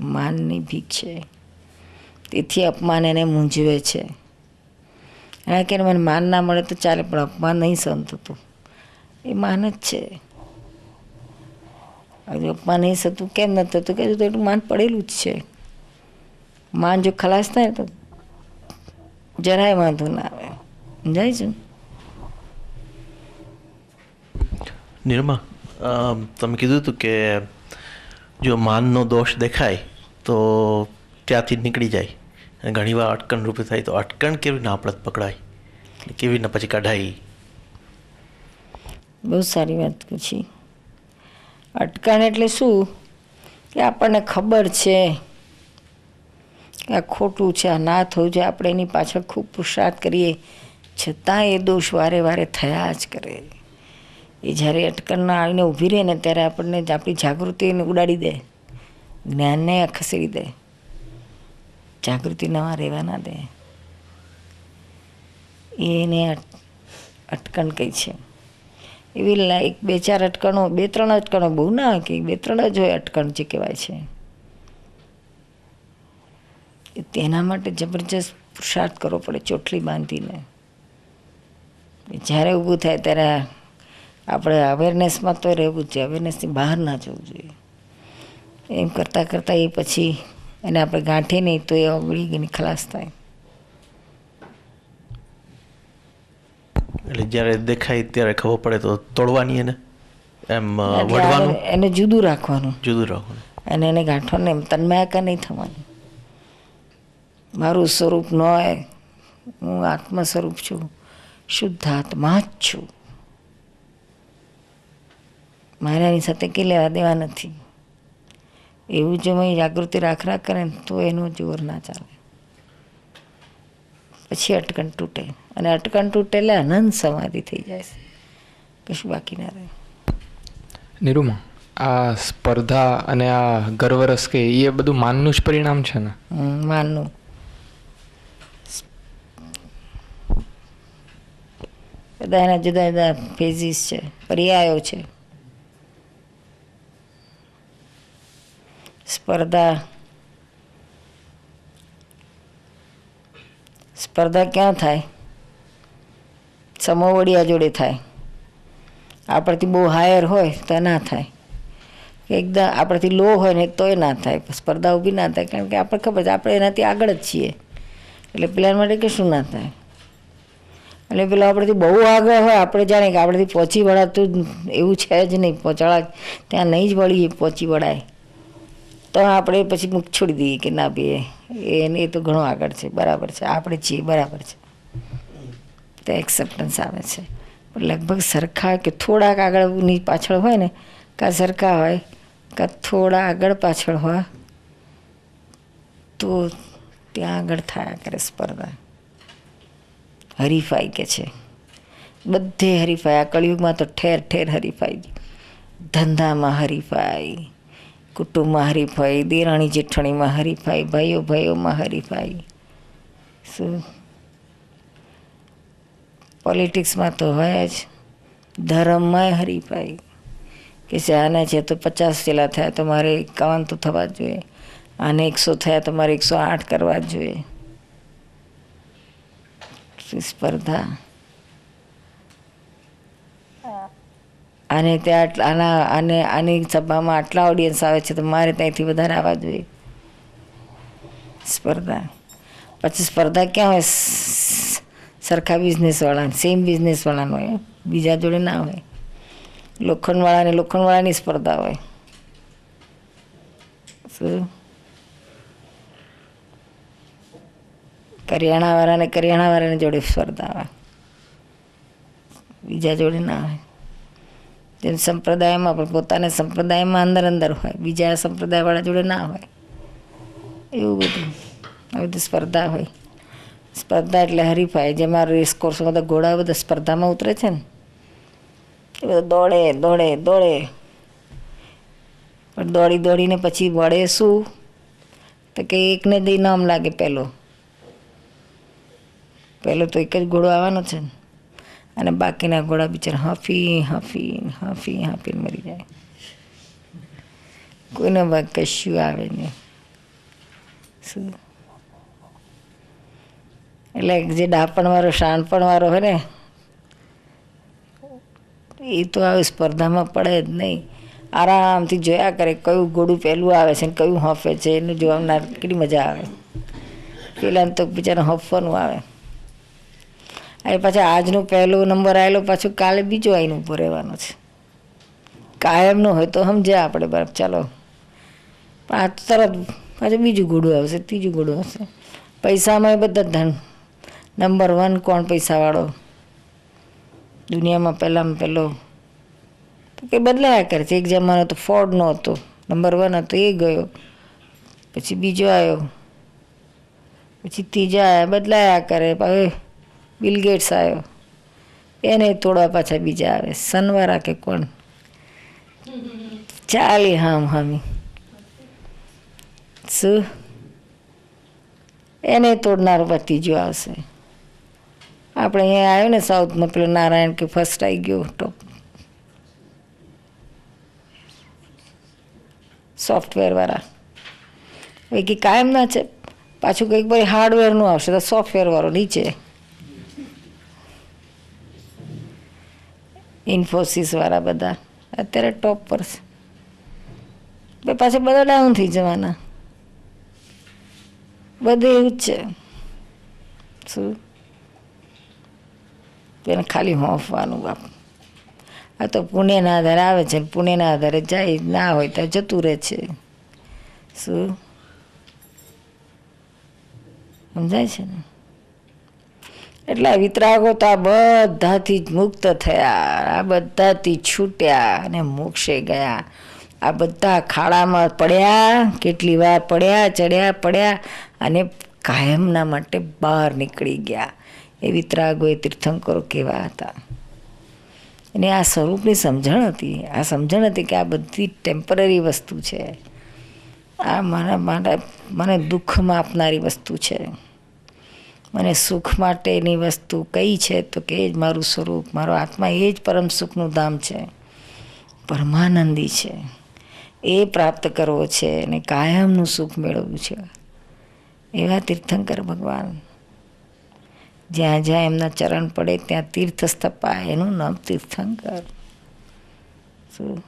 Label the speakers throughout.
Speaker 1: માનની ભીખ છે. તેથી અપમાન એને મૂંઝવે છે. હા કે મને માન ના મળે તો ચાલે, પણ અપમાન નહીં સહન થતું. એ માન જ છે. હજુ અપમાન નહીં થતું, કેમ ન થતું? કે તો એટલું માન પડેલું જ છે. માન જો ખલાસ થાય તો જરાય વાંધો ના આવે. સમજાય છે?
Speaker 2: નિર્મા તમે કીધું હતું કે જો માનનો દોષ દેખાય, તો ત્યાંથી નીકળી જાય. અને ઘણીવાર અટકણ રૂપે થાય, તો અટકણ કેવી રીતના આપણે પકડાય? કેવી રીતના પછી કઢાય
Speaker 1: બહુ સારી વાત પૂછી. અટકણ એટલે શું? કે આપણને ખબર છે. આ ખોટું છે, આ ના થવું છે આપણે એની પાછળ ખૂબ પુરુષાર્થ કરીએ. છતાં એ દોષ વારે વારે થયા જ કરે. એ જ્યારે અટકણના આવીને ઊભી રહે ને ત્યારે આપણને આપણી જાગૃતિને ઉડાડી દે. જ્ઞાનને ખસેડી દે. જાગૃતિ નવા રહેવા ના દે. એને અટ- અટકણ કહી છે. એવી લાઈક બે ચાર અટકણો, બે ત્રણ અટકણો બહુ ના કે બે ત્રણ જ હોય અટકણ જે કહેવાય છે. તેના માટે જબરજસ્ત પુરુષાર્થ કરવો પડે ચોટલી બાંધીને. જ્યારે ઊભું થાય ત્યારે આપણે અવેરનેસમાં તો રહેવું જ છે અવેરનેસની બહાર ના જવું જોઈએ. એમ કરતાં કરતાં એ પછી એને આપણે ગાંઠી નહીં તો એ ઓગળી ગઈને ખલાસ થાય.
Speaker 2: એટલે જ્યારે દેખાય ત્યારે ખબર પડે તો તોડવાની એને? એમ
Speaker 1: આ- એને જુદું રાખવાનું.
Speaker 2: જુદું રાખવાનું.
Speaker 1: અને એને ગાંઠોને એમ તન્માયકા નહીં થવાની. મારું સ્વરૂપ ન હોય હું આત્મ સ્વરૂપ છું શુદ્ધ આત્મા જ છું. મારે એની સાથે કે લેવા દેવા નથી. એવું જો મેં જાગૃતિ રાખ રાખ કરે ને તો એનું જોર ના ચાલે. પછી અટકણ તૂટે. અને અટકણ તૂટે એટલે અનંત સમાધિ થઈ જાય છે. કશું બાકી ના રહે.
Speaker 3: નિરૂમા આ સ્પર્ધા અને આ ગર્વરસ કે એ બધું માનનું જ પરિણામ છે ને?
Speaker 1: માનનું. બધા એના જુદા જુદા ફેઝિસ છે પર્યાયો છે. સ્પર્ધા. સ્પર્ધા ક્યાં થાય? સમોવડિયા જોડે થાય. આપણાથી બહુ હાયર હોય તો ના થાય. એકદમ આપણાથી લો હોય ને તોય ના થાય. સ્પર્ધા ઊભી ના થાય. કારણ કે આપણે ખબર છે આપણે એનાથી આગળ જ છીએ. એટલે પેલા માટે કશું ના થાય. એટલે પેલો આપણાથી બહુ આગળ હોય આપણે જાણે કે આપણાથી પહોંચી વળાતું એવું છે જ નહીં. પહોંચાડા ત્યાં નહીં જ વળીએ પહોંચી વળાય. તો આપણે પછી મુખ છોડી દઈએ કે ના બે, એને એ તો ઘણો આગળ છે, બરાબર છે, આપણે છીએ, બરાબર છે. તો એક્સેપ્ટન્સ આવે છે. લગભગ સરખા કે થોડાક આગળની પાછળ હોય ને, કાં સરખા હોય, કાં થોડા આગળ પાછળ હોય, તો ત્યાં આગળ થયા કરે સ્પર્ધા. હરીફાઈ કે છે. બધે હરીફાઈ, આ કળિયુગમાં તો ઠેર ઠેર હરીફાઈ ધંધામાં હરીફાઈ કુટુંબમાં હરીફાઈ, દેરાણી જેઠાણીમાં હરીફાઈ, ભાઈઓ ભાઈઓમાં હરીફાઈ. શું? પોલિટિક્સમાં તો હોય જ. ધર્મમાં હરીફાઈ. કે છે, આને છે તો પચાસ જેલા થયા, તો મારે એકાવન તો થવા જ જોઈએ. આને એકસો થયા, તો મારે એકસો આઠ કરવા જ જોઈએ. સ્પર્ધા? આને ત્યાં આના અને આની સભામાં આટલા ઓડિયન્સ આવે છે, તો મારે ત્યાંથી વધારે આવવા જોઈએ. સ્પર્ધા. પછી સ્પર્ધા ક્યાં હોય? સરખા બિઝનેસવાળા સેમ બિઝનેસવાળાનો હોય. બીજા જોડે ના હોય. લોખંડવાળાને લોખંડવાળાની સ્પર્ધા હોય. શું? કરિયાણાવાળાને કરિયાણાવાળાની જોડે સ્પર્ધા હોય. બીજા જોડે ના હોય. જેમ સંપ્રદાયમાં પણ પોતાના સંપ્રદાયમાં અંદર અંદર હોય, બીજા સંપ્રદાયવાળા જોડે ના હોય. એવું બધું. આ બધી સ્પર્ધા હોય. સ્પર્ધા એટલે હરીફાઈ જેમાં રેસ કોર્સમાં બધા ઘોડા બધા સ્પર્ધામાં ઉતરે છે ને. એ બધા દોડે દોડે દોડે. પણ દોડી દોડીને પછી વળે શું? તો કે એકને જ ઇનામ લાગે પહેલો પહેલો તો એક જ ઘોડો આવવાનો છે ને. અને બાકીના ઘોડા બિચારા હાંફી હાંફી હાંફી, હાંફીને મરી જાય. કોઈને ભાગ કશું આવે નહીં. શું? એટલે જે ડાપણવાળો, શાણપણવાળો હોય ને, એ તો આવી સ્પર્ધામાં પડે જ નહીં. આરામથી જોયા કરે કયું ઘોડું પહેલું આવે છે ને કયું હફે છે, એનું જોવાના કેટલી મજા આવે. પેલાને તો બિચારા હફવાનું આવે. અને પાછા આજનો પહેલો નંબર આવેલો પાછું કાલે બીજો આવીને ઊભો રહેવાનો છે. કાયમનો હોય તો સમજ્યા આપણે બરાબર ચાલો. પણ આ તરત પાછું બીજું ઘોડું આવશે, ત્રીજું ઘોડું આવશે. પૈસામાં એ બધા ધન. નંબર વન કોણ પૈસાવાળો? દુનિયામાં પહેલામાં પહેલો. તો કંઈ બદલાયા કરે છે. એક જમાનો તો ફોર્ડનો હતો. નંબર વન હતો, એ ગયો. પછી બીજો આવ્યો. પછી ત્રીજા આવ્યા, બદલાયા કરે. હવે બિલ ગેટ્સ આવ્યો. એને તોડવા પાછા બીજા આવે. સનવારા કે કોણ? ચાલી હામ હામી. શું? એને તોડનારો પછી ત્રીજો આવશે. આપણે અહીંયા આવ્યો ને સાઉથમાં, પેલો નારાયણ કે ફર્સ્ટ આવી ગયો ટોપ સોફ્ટવેરવાળા એ કે કાયમ ના છે. પાછું કંઈક ભાઈ હાર્ડવેરનું આવશે તો સોફ્ટવેરવાળો નીચે. ઇન્ફોસિસવાળા બધા. અત્યારે ટોપ પર છે. પાછા બધા ડાઉન થઈ જવાના. બધું એવું જ છે. શું? તેને ખાલી હોંફવાનું બાપ. આ તો પુણ્યના આધારે આવે છે. પુણેના આધારે જાય, ના હોય તો જતું રહે છે. શું? સમજાય છે ને? એટલા વિતરાગો તો આ બધાથી જ મુક્ત થયા, આ બધાથી છૂટ્યા અને મોક્ષે ગયા. આ બધા ખાડામાં પડ્યા, કેટલી વાર પડ્યા, ચડ્યા, પડ્યા અને કાયમના માટે બહાર નીકળી ગયા. એ વિતરાગો એ તીર્થંકરો કેવા હતા. અને આ સ્વરૂપની સમજણ હતી, આ સમજણ હતી કે આ બધી ટેમ્પરરી વસ્તુ છે. આ મારા માટે મને દુઃખમાં આપનારી વસ્તુ છે. મને સુખ માટેની વસ્તુ કઈ છે તો કે એ જ મારું સ્વરૂપ, મારો આત્મા એ જ પરમ સુખનું ધામ છે. પરમાનંદી છે. એ પ્રાપ્ત કરવો છે અને કાયમનું સુખ મેળવવું છે. એવા તીર્થંકર ભગવાન. જ્યાં જ્યાં એમના ચરણ પડે ત્યાં તીર્થ સ્થપાય એનું નામ તીર્થંકર. શું?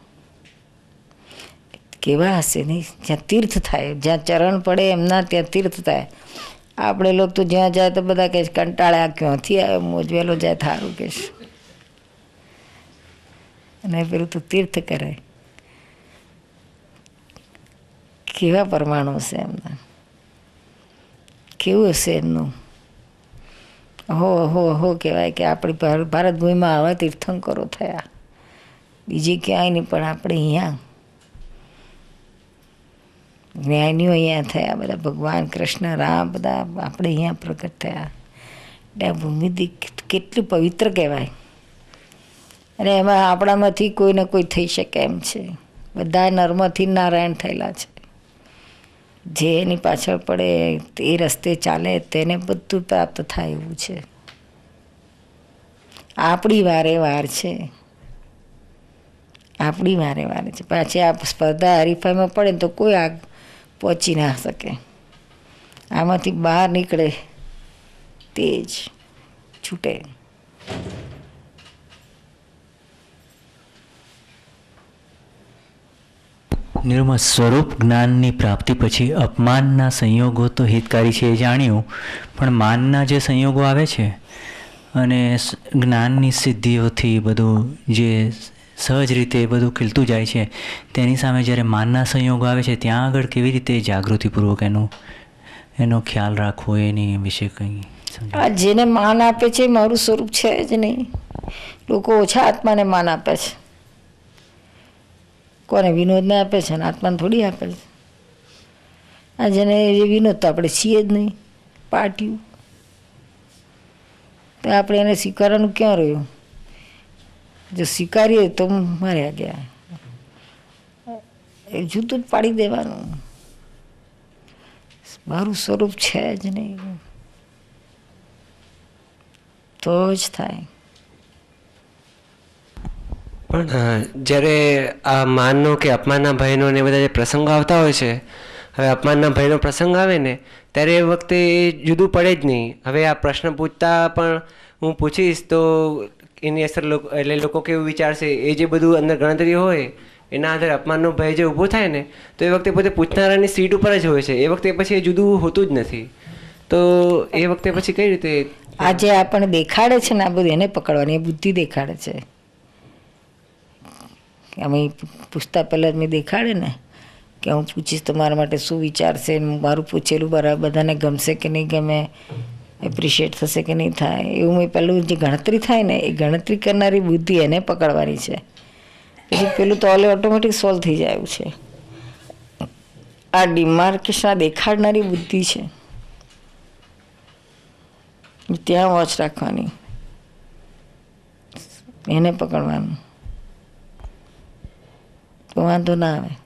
Speaker 1: કેવા હશે નહીં? જ્યાં તીર્થ થાય, જ્યાં ચરણ પડે એમના ત્યાં તીર્થ થાય. આપણે લોકો તો જ્યાં જાય તો બધા કહે છે, કંટાળ્યા ક્યાંથી આવ્યો? મોજવેલો જાય થારું કહેશ. અને પેલું તો તીર્થ કરે. કેવા પરમાણુ હશે એમના? કેવું હશે એમનું? હો હો હો કહેવાય કે આપણી ભાર- ભારત ભૂમિમાં આવા તીર્થંકરો થયા. બીજી ક્યાંય નહીં પણ આપણે અહીંયા. જ્ઞાનીઓ અહીંયા થયા બધા. ભગવાન કૃષ્ણ, રામ બધા આપણે અહીંયા પ્રગટ થયા. એટલે આ ભૂમિ કેટલું પવિત્ર કહેવાય. અને એમાં આપણામાંથી કોઈને કોઈ થઈ શકે એમ છે. બધા નર્મથી નારાયણ થયેલા છે. જે એની પાછળ પડે એ રસ્તે ચાલે, તેને બધું પ્રાપ્ત થાય એવું છે. આપણી વારે વાર છે. આપણી વારે વારે છે. પાછી આ સ્પર્ધા હરીફાઈમાં પડે તો કોઈ આગ પહોંચી ના શકે. આમાંથી બહાર નીકળે તે જ છૂટે.
Speaker 4: નિર્મળ સ્વરૂપ જ્ઞાનની પ્રાપ્તિ પછી અપમાનના સંયોગો તો હિતકારી છે એ જાણ્યું, પણ માનના જે સંયોગો આવે છે અને જ્ઞાનની સિદ્ધિઓથી બધું જે સહજ રીતે એ બધું ખીલતું જાય છે. તેની સામે જ્યારે માનના સંયોગો આવે છે, ત્યાં આગળ કેવી રીતે જાગૃતિપૂર્વક એનું, એનો ખ્યાલ રાખવો એની વિશે કંઈ
Speaker 1: આ જેને માન આપે છે મારું સ્વરૂપ છે જ નહીં. લોકો ઓછા આત્માને માન આપે છે. કોને વિનોદને આપે છે ને આત્માને થોડી આપે છે. આ જેને એ વિનોદ તો આપણે છીએ જ નહીં. પાટ્યું. તો આપણે એને સ્વીકારવાનું ક્યાં રહ્યું? જો સ્વીકારીએ તો માર્યા ગયા. એ જૂતું જ પાડી દેવાનું. મારું સ્વરૂપ છે જ નહીં. તો જ થાય.
Speaker 5: પણ જ્યારે આ માનનો કે અપમાનના ભયનો ને બધા જે પ્રસંગો આવતા હોય છે, હવે અપમાનના ભયનો પ્રસંગ આવે ને, ત્યારે એ વખતે જુદું પડે જ નહીં. હવે આ પ્રશ્ન પૂછતા પણ હું પૂછીશ તો એની અસર લોકો એટલે લોકો કેવું વિચારશે? એ જે બધું અંદર ગણતરી હોય, એના આધારે અપમાનનો ભય જે ઊભો થાય ને, તો એ વખતે પોતે પૂછનારાની સીટ ઉપર જ હોય છે. એ વખતે પછી એ જુદું હોતું જ નથી. તો એ વખતે પછી કઈ રીતે
Speaker 1: આ જે આપણને દેખાડે છે ને આ બધું, એને પકડવાની, એ બુદ્ધિ દેખાડે છે. અમે પૂછતા પહેલાં જ મેં દેખાડે ને, કે હું પૂછીશ તો મારા માટે શું વિચારશે મારું પૂછેલું બરાબર બધાને ગમશે કે નહીં ગમે? એપ્રિશિએટ થશે કે નહીં થાય, એવું મેં પહેલું જે ગણતરી થાય ને, એ ગણતરી કરનારી બુદ્ધિ એને પકડવાની છે. પછી પેલું તો ઓલે ઓટોમેટિક સોલ્વ થઈ જાય છે. આ ડિમાર્કેશન દેખાડનારી બુદ્ધિ છે. ત્યાં વોચ રાખવાની. એને પકડવાનું. તો વાંધો ના આવે.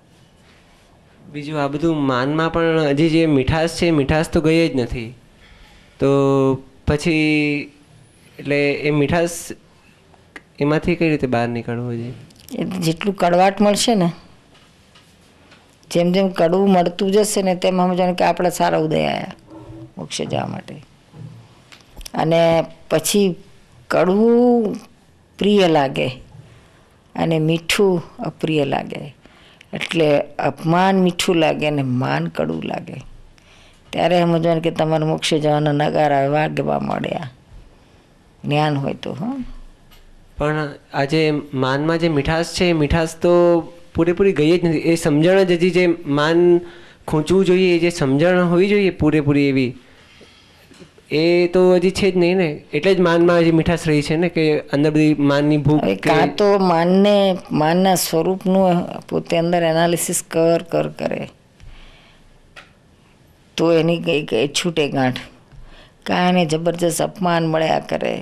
Speaker 5: બીજું આ બધું માનમાં પણ હજી જે મીઠાશ છે, મીઠાશ તો ગઈ જ નથી. તો પછી એટલે એ મીઠાશ એમાંથી કઈ રીતે બહાર નીકળવું જોઈએ
Speaker 1: એ જેટલું કડવાટ મળશે ને, જેમ જેમ કડવું મળતું જશે ને તેમ સમજવાનું કે આપણે સારા ઉદય આવ્યા મોક્ષે જવા માટે. અને પછી કડવું પ્રિય લાગે અને મીઠું અપ્રિય લાગે. એટલે અપમાન મીઠું લાગે અને માન કડવું લાગે. ત્યારે સમજવાનું કે તમારે મોક્ષે જવાના નગારા વાગવા મળ્યા. જ્ઞાન હોય તો હા.
Speaker 5: પણ આજે માનમાં જે મીઠાશ છે એ મીઠાશ તો પૂરેપૂરી ગઈ જ નથી. એ સમજણ જ હજી જે માન ખૂંચવું જોઈએ એ જે સમજણ હોવી જોઈએ પૂરેપૂરી એવી એ તો હજી છે જ નહીં ને. એટલે જ માનમાં હજી મીઠાશ રહી છે ને કે અંદર બધી માનની ભૂખ કાં
Speaker 1: તો માનને માનના સ્વરૂપનું પોતે અંદર એનાલિસિસ કર કર કરે. તો એની કઈ કઈ છૂટે ગાંઠ. કાં એને જબરજસ્ત અપમાન મળ્યા કરે.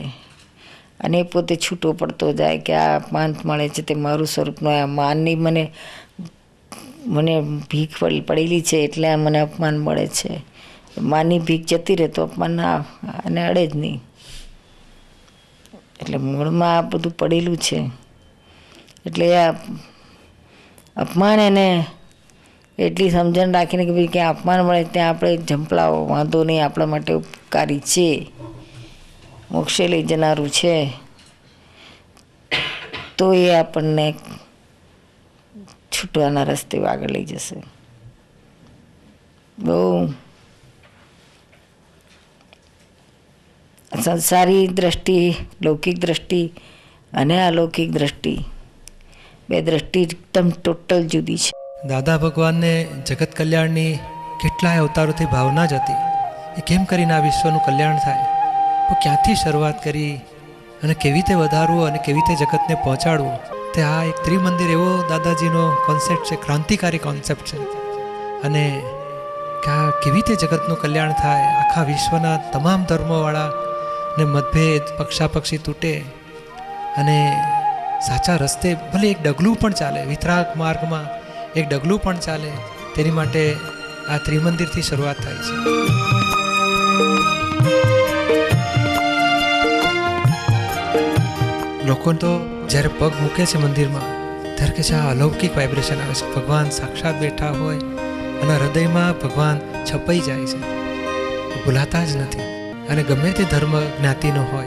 Speaker 1: અને એ પોતે છૂટો પડતો જાય કે આ અપમાન મળે છે તે મારું સ્વરૂપનું, આ માનની મને મને ભીખ પડી, પડેલી છે એટલે આ મને અપમાન મળે છે. માનની ભીખ જતી રહે તો અપમાન ના અને અડે જ નહીં. એટલે મૂળમાં આ બધું પડેલું છે. એટલે આ અપમાન એને એટલી સમજણ રાખીને કે ભાઈ ક્યાં અપમાન મળે ત્યાં આપણે ઝંપલાવો વાંધો નહીં, આપણા માટે ઉપકારી છે. મોક્ષે લઈ જનારું છે. તો એ આપણને છૂટવાના રસ્તે આગળ લઈ જશે. બહુ સંસારી દ્રષ્ટિ, લૌકિક દ્રષ્ટિ અને અલૌકિક દ્રષ્ટિ. બે દ્રષ્ટિ એકદમ ટોટલ જુદી છે.
Speaker 6: દાદા ભગવાનને જગત કલ્યાણની કેટલાય અવતારોથી ભાવના જ હતી. એ કેમ કરીને આ વિશ્વનું કલ્યાણ થાય? તો ક્યાંથી શરૂઆત કરી? અને કેવી રીતે વધારવું અને કેવી રીતે જગતને પહોંચાડવું? તે આ એક ત્રિમંદિર એવો દાદાજીનો કોન્સેપ્ટ છે, ક્રાંતિકારી કોન્સેપ્ટ છે. અને આ કેવી રીતે જગતનું કલ્યાણ થાય? આખા વિશ્વના તમામ ધર્મોવાળા ને મતભેદ પક્ષાપક્ષી તૂટે. અને સાચા રસ્તે ભલે એક ડગલું પણ ચાલે, વિતરાગ માર્ગમાં એક ડગલું પણ ચાલે, તેની માટે આ ત્રિમંદિરથી શરૂઆત થાય છે. લોકો તો જ્યારે પગ મૂકે છે મંદિરમાં, ત્યારે કે છે, આ અલૌકિક વાઇબ્રેશન આવે છે. ભગવાન સાક્ષાત બેઠા હોય અને હૃદયમાં ભગવાન છપાઈ જાય છે. ભૂલાતા જ નથી. અને ગમે તે ધર્મ જ્ઞાતિનો હોય.